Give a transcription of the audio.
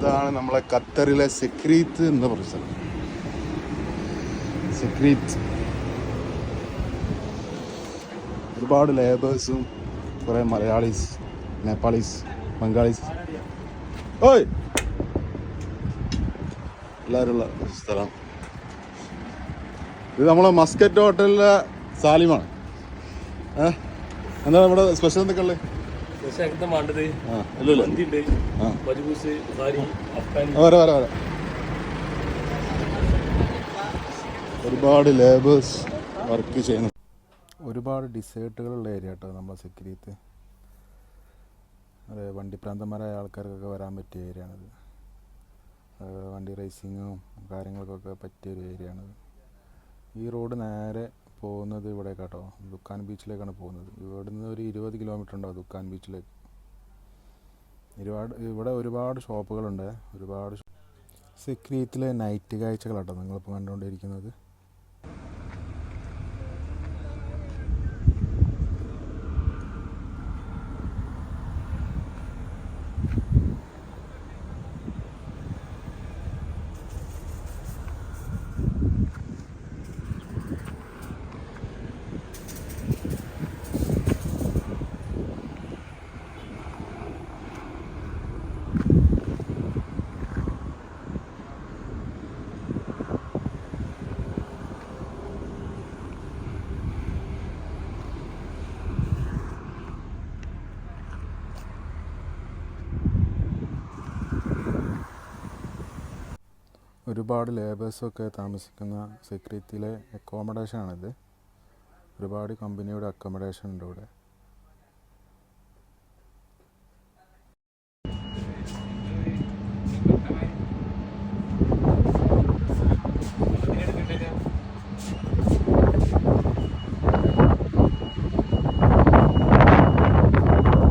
ഇതാണ് നമ്മളെ ഖത്തറിലെ സെക്രീത്ത് എന്ന് പറഞ്ഞ സ്ഥലം. സെക്രീത്ത്. ഒരുപാട് ലേബേഴ്സും കുറേ മലയാളീസ് നേപ്പാളീസ് ബംഗാളീസ്. ഓയ്! എല്ലാവരുള്ള സ്ഥലം. ഇത് നമ്മളെ മസ്കറ്റ് ഹോട്ടലിലെ സാലിമാണ്. ഏഹ് എന്താ നമ്മുടെ സ്പെഷ്യൽ എന്തൊക്കെ ഉള്ളത് വേണ്ടത് ബുഹാരി അഫ്ഗാനി. ഒരുപാട് ലേബേഴ്സ് വർക്ക് ചെയ്യുന്നു. ഒരുപാട് ഡിസേർട്ടുകളുള്ള ഏരിയ കേട്ടോ നമ്മളെ സെക്യൂരിത്ത് അതെ വണ്ടിപ്രാന്തന്മാരായ ആൾക്കാർക്കൊക്കെ വരാൻ പറ്റിയ ഏരിയ ആണിത്. വണ്ടി റേസിങ്ങും കാര്യങ്ങൾക്കൊക്കെ പറ്റിയൊരു ഏരിയ ആണിത്. ഈ റോഡ് നേരെ പോകുന്നത് ഇവിടെ കേട്ടോ ദുക്കാൻ ബീച്ചിലേക്കാണ് പോകുന്നത്. ഇവിടെ നിന്ന് ഒരു ഇരുപത് കിലോമീറ്റർ ഉണ്ടാവും ദുക്കാൻ ബീച്ചിലേക്ക്? ഒരുപാട് ഇവിടെ ഒരുപാട് ഷോപ്പുകളുണ്ട്. ഒരുപാട് സിക്രീത്തിലെ നൈറ്റ് കാഴ്ചകളാട്ടോ നിങ്ങളിപ്പോൾ കണ്ടുകൊണ്ടിരിക്കുന്നത്. ഒരുപാട് ലേബേഴ്സൊക്കെ താമസിക്കുന്ന സെക്യൂരിറ്റിയിലെ അക്കോമഡേഷനാണിത് ഒരുപാട് കമ്പനിയുടെ അക്കോമഡേഷൻ ഉണ്ട് ഇവിടെ.